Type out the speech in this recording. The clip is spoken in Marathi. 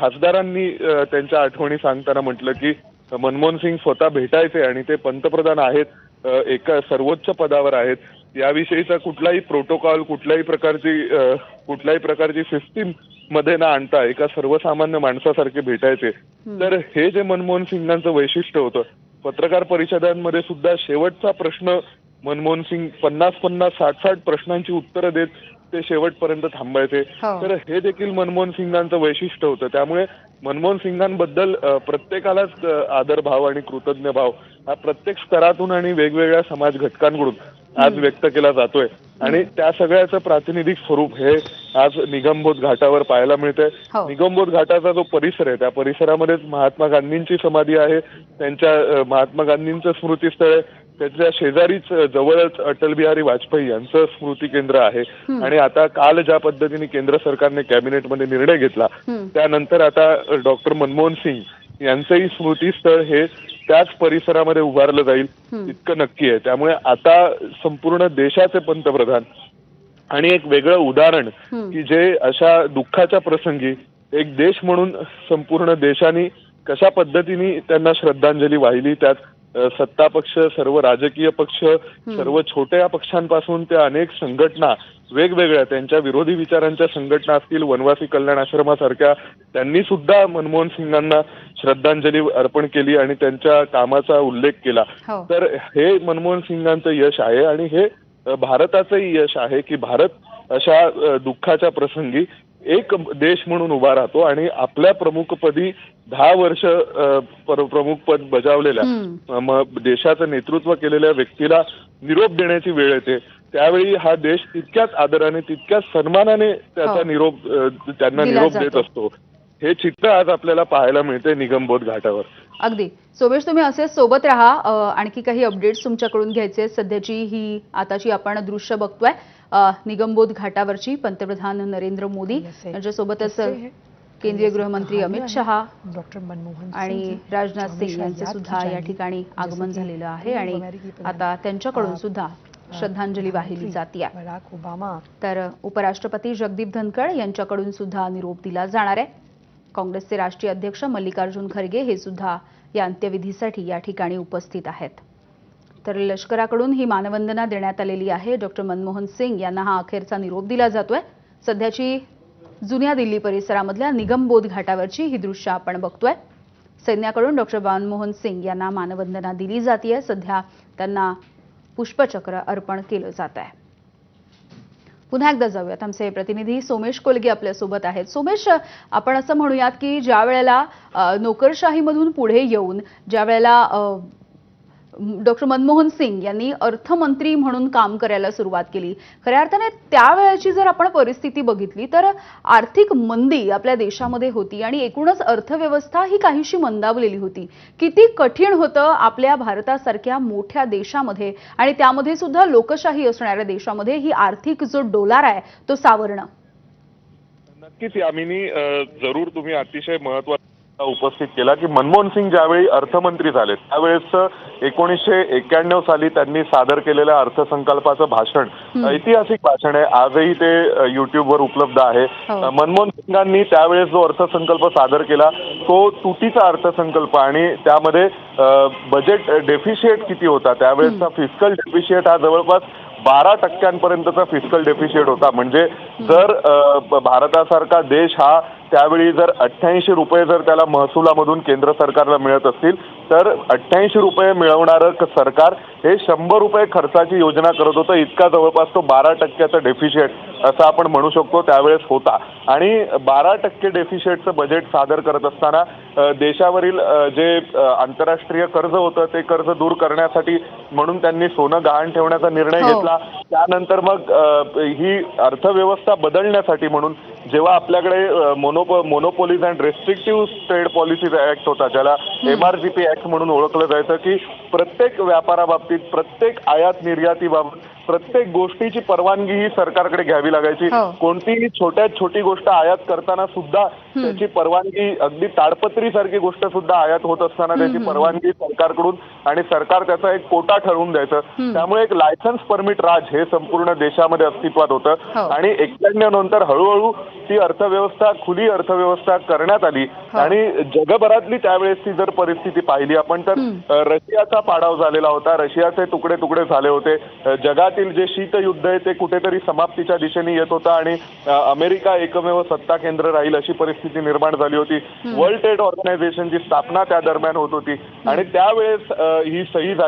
खासदारांनी त्यांच्या आठवणी सांगताना म्हटलं की मनमोहन सिंग स्वतः भेटायचे आणि ते पंतप्रधान आहेत एका सर्वोच्च पदावर आहेत. याविषयीचा कुठलाही प्रोटोकॉल कुठल्याही प्रकारची कुठल्याही प्रकारची सिस्टीममध्ये न आणता एका सर्वसामान्य माणसासारखे भेटायचे. तर हे जे मनमोहन सिंगांचं वैशिष्ट्य होतं पत्रकार परिषदांमध्ये सुद्धा शेवटचा प्रश्न मनमोहन सिंग पन्नास पन्नास साठ साठ प्रश्नांची उत्तरं देत ते शेवटपर्यंत थांबायचे. हो. तर हे देखील मनमोहन सिंगांचं वैशिष्ट्य होतं. त्यामुळे मनमोहन सिंगांबद्दल प्रत्येकालाच अ, आदरभाव आणि कृतज्ञ भाव हा प्रत्येक स्तरातून आणि वेगवेगळ्या समाज घटकांकडून आज व्यक्त केला जातोय. आणि त्या सगळ्याचं प्रातिनिधिक स्वरूप हे आज निगमबोध घाटावर पाहायला मिळतंय. हो. निगमबोध घाटाचा जो परिसर आहे त्या परिसरामध्येच महात्मा गांधींची समाधी आहे. त्यांच्या महात्मा गांधींचं स्मृतीस्थळ आहे. त्याच्या शेजारीच जवळच अटल बिहारी वाजपेयी यांचं स्मृती केंद्र आहे. आणि आता काल ज्या पद्धतीने केंद्र सरकारने कॅबिनेटमध्ये निर्णय घेतला. त्यानंतर आता डॉक्टर मनमोहन सिंग यांचंही स्मृतीस्थळ हे त्याच परिसरामध्ये उभारलं जाईल. इतकं नक्की आहे. त्यामुळे आता संपूर्ण देशाचे पंतप्रधान आणि एक वेगळं उदाहरण की जे अशा दुःखाच्या प्रसंगी एक देश म्हणून संपूर्ण देशाने कशा पद्धतीने त्यांना श्रद्धांजली वाहिली त्यात सत्ता पक्ष सर्व राजकीय पक्ष सर्व छोट्या पक्षांपासून त्या अनेक संघटना वेगवेगळ्या त्यांच्या विरोधी विचारांच्या संघटना असतील वनवासी कल्याण आश्रमासारख्या त्यांनी सुद्धा मनमोहन सिंगांना श्रद्धांजली अर्पण केली आणि त्यांच्या कामाचा उल्लेख केला. हो. तर हे मनमोहन सिंगांचं यश आहे आणि हे भारताचंही यश आहे की भारत अशा दुःखाच्या प्रसंगी एक देश म्हणून उभा राहतो आणि आपल्या प्रमुखपदी दहा वर्ष प्रमुखपद बजावलेल्या देशाचं नेतृत्व केलेल्या व्यक्तीला निरोप देण्याची वेळ येते त्यावेळी हा देश तितक्याच आदराने तितक्याच सन्मानाने त्याचा हो. निरोप त्यांना निरोप. देत असतो हे चित्र आज आपल्याला पाहायला मिळते निगमबोध घाटावर अगदी. सोमेश तुम्ही असेच सोबत राहा. आणखी काही अपडेट्स तुमच्याकडून घ्यायचे. सध्याची ही आताची आपण दृश्य बघतोय. निगमबोध घाटावरची पंतप्रधान नरेंद्र मोदी यांच्यासोबतच केंद्रीय गृहमंत्री अमित शहा डॉक्टर मनमोहन आणि राजनाथ सिंग यांचे सुद्धा या ठिकाणी. आगमन झालेलं आहे. आणि आता त्यांच्याकडून सुद्धा श्रद्धांजली वाहिली जाते बराक ओबामा. तर उपराष्ट्रपती जगदीप धनखड यांच्याकडून सुद्धा निरोप दिला जाणार आहे. काँग्रेसचे राष्ट्रीय अध्यक्ष मल्लिकार्जुन खरगे हे सुद्धा या अंत्यविधीसाठी या ठिकाणी उपस्थित आहेत. तर लष्कराकडून ही मानवंदना देण्यात आलेली आहे. डॉक्टर मनमोहन सिंग यांना हा अखेरचा निरोप दिला जातोय. सध्याची जुन्या दिल्ली परिसरामधल्या निगमबोध घाटावरची ही दृश्य आपण बघतोय. सैन्याकडून डॉक्टर मनमोहन सिंग यांना मानवंदना दिली जाते सध्या त्यांना पुष्पचक्र अर्पण केलं जात आहे. पुन्हा एकदा जाऊयात. आमचे प्रतिनिधी सोमेश कोलगे आपल्यासोबत आहेत. सोमेश आपण असं म्हणूयात की ज्या वेळेला नोकरशाहीमधून पुढे येऊन ज्या वेळेला डॉक्टर मनमोहन सिंग यांनी अर्थमंत्री म्हणून काम करायला सुरुवात केली. खऱ्या अर्थाने त्यावेळेची जर आपण परिस्थिती बघितली तर आर्थिक मंदी आपल्या देशामध्ये होती आणि एकूणच अर्थव्यवस्था ही काहीशी मंदावलेली होती. किती कठीण होतं आपल्या भारतासारख्या मोठ्या देशामध्ये आणि त्यामध्ये सुद्धा लोकशाही असणाऱ्या देशामध्ये ही आर्थिक जो डोलार आहे तो सावरणं. नक्कीच यामिनी जरूर तुम्ही अतिशय महत्वाचं उपस्थित केला की मनमोहन सिंग ज्यावेळी अर्थमंत्री झाले त्यावेळेस एकोणीसशे एक्क्याण्णव साली त्यांनी सादर केलेल्या अर्थसंकल्पाचं भाषण ऐतिहासिक भाषण आहे. आजही ते युट्यूबवर उपलब्ध आहे. हो. मनमोहन सिंगांनी त्यावेळेस जो अर्थसंकल्प सादर केला तो तुटीचा अर्थसंकल्प आणि त्यामध्ये बजेट डेफिशिएट किती होता त्यावेळेसचा फिस्कल डेफिशिएट हा जवळपास बारा टक्क्यांपर्यंतचा फिस्कल डेफिशिएट होता. म्हणजे जर भारतासारखा देश हा त्यावेळी जर अठ्ठ्याऐंशी रुपये जर त्याला महसुलामधून केंद्र सरकारला मिळत असतील तर अठ्ठ्याऐंशी रुपये मिळवणारं सरकार हे शंभर रुपये खर्चाची योजना करत होतं. इतका जवळपास तो बारा टक्क्याचा डेफिशिएट असं आपण म्हणू शकतो त्यावेळेस होता. आणि बारा टक्के डेफिशिएटचं बजेट सादर करत असताना देशावरील जे आंतरराष्ट्रीय कर्ज होतं ते कर्ज दूर करण्यासाठी म्हणून त्यांनी सोनं गहाण ठेवण्याचा निर्णय हो. घेतला. त्यानंतर मग ही अर्थव्यवस्था बदलण्यासाठी म्हणून जेव्हा आपल्याकडे मोनोपो monopolies and restrictive trade policies act होता ज्याला एमआरजीपी ऍक्ट म्हणून ओळखलं जायचं की प्रत्येक व्यापाराबाबतीत प्रत्येक आयात निर्यातीबाबत प्रत्येक गोष्टीची परवानगी ही सरकारकडे घ्यावी लागायची. हो. कोणतीही छोट्यात छोटी गोष्ट आयात करताना सुद्धा त्याची परवानगी अगदी ताडपत्री सारखी गोष्ट सुद्धा आयात होत असताना त्याची परवानगी सरकारकडून आणि सरकार त्याचा एक कोटा ठरवून द्यायचं. त्यामुळे एक लायसन्स परमिट राज हे संपूर्ण देशामध्ये अस्तित्वात होतं. हो. आणि एक्क्याण्णव नंतर हळूहळू ती अर्थव्यवस्था खुली अर्थव्यवस्था करण्यात आली. आणि जगभरातली त्यावेळेसची जर परिस्थिती पाहिली आपण तर रशियाचा पाडाव झालेला होता. रशियाचे तुकडे तुकडे झाले होते. जगातील जे शीतयुद्ध आहे ते कुठेतरी समाप्तीच्या दिशेने येत होतं आणि अमेरिका एकमेव सत्ता केंद्र राहील अशी परिस्थिती निर्माण झाली होती. वर्ल्ड ट्रेड ऑर्गनायझेशनची स्थापना त्या दरम्यान होत होती. आणि त्यावेळेस ही सही झाली.